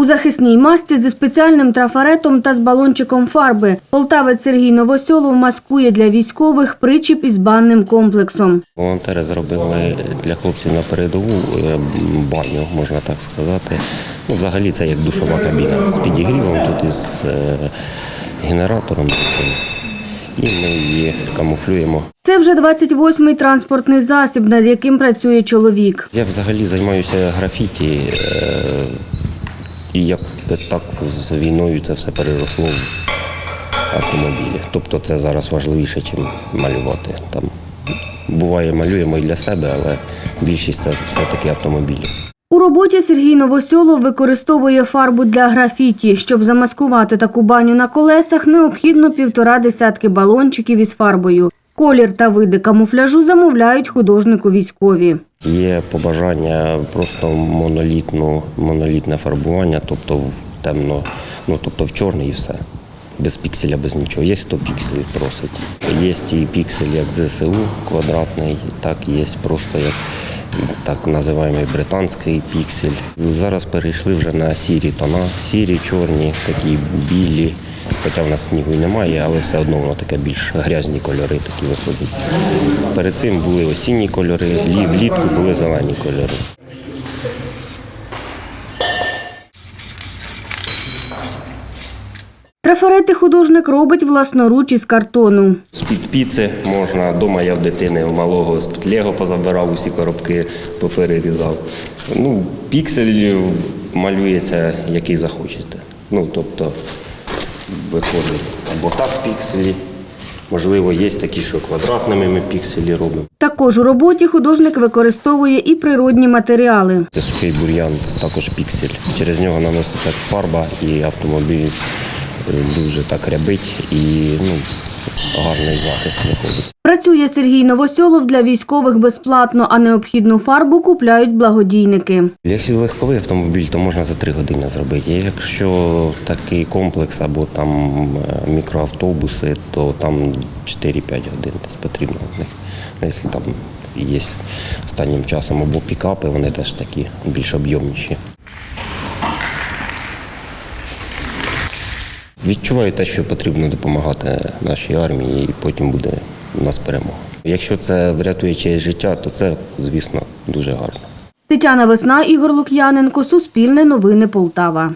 У захисній масці зі спеціальним трафаретом та з балончиком фарби полтавець Сергій Новосьолов маскує для військових причіп із банним комплексом. Волонтери зробили для хлопців на передову е, баню, можна так сказати. Ну, взагалі це як душова кабіна з підігрівом, тут із е, генератором. І ми її камуфлюємо. Це вже 28-й транспортний засіб, над яким працює чоловік. Я взагалі займаюся графіті, е, і як так з війною це все переросло в автомобілі. Тобто це зараз важливіше, ніж малювати. Там буває малюємо і для себе, але більшість це все-таки автомобілі. У роботі Сергій Новосьолов використовує фарбу для графіті. Щоб замаскувати таку баню на колесах, необхідно півтора десятки балончиків із фарбою. Колір та види камуфляжу замовляють художнику військові. Є побажання просто монолітну, монолітне фарбування, тобто в темно, ну тобто в чорний і все. Без пікселя, без нічого. Є хто пікселі просить. Є і піксель як ЗСУ квадратний, так є просто як так називаємо британський піксель. Зараз перейшли вже на сірі тона, сірі, чорні, такі білі. Хоча в нас снігу немає, але все одно воно таке більш грязні кольори такі виходять. Перед цим були осінні кольори, влітку були зелені кольори. Трафарети художник робить власноруч із картону. З-під піци можна. Дома я в дитини у малого з-під Лего позабирав усі коробки, поперерізав. Ну, піксель малюється, який захочете. Ну, тобто виходить або так пікселі. Можливо, є такі, що квадратними ми пікселі робимо. Також у роботі художник використовує і природні матеріали. Це сухий бур'ян, це також піксель. Через нього наноситься фарба і автомобіль дуже так рябить і ну, гарний захист виходить. Працює Сергій Новосьолов для військових безплатно, а необхідну фарбу купляють благодійники. Якщо легковий автомобіль, то можна за три години зробити. Якщо такий комплекс або там е, мікроавтобуси, то там 4-5 годин потрібно в них. Якщо там є останнім часом або пікапи, вони теж такі більш об'ємніші. Відчуваю те, що потрібно допомагати нашій армії, і потім буде у нас перемога. Якщо це врятує чиєсь життя, то це, звісно, дуже гарно. Тетяна Весна, Ігор Лук'яненко, Суспільне новини Полтава.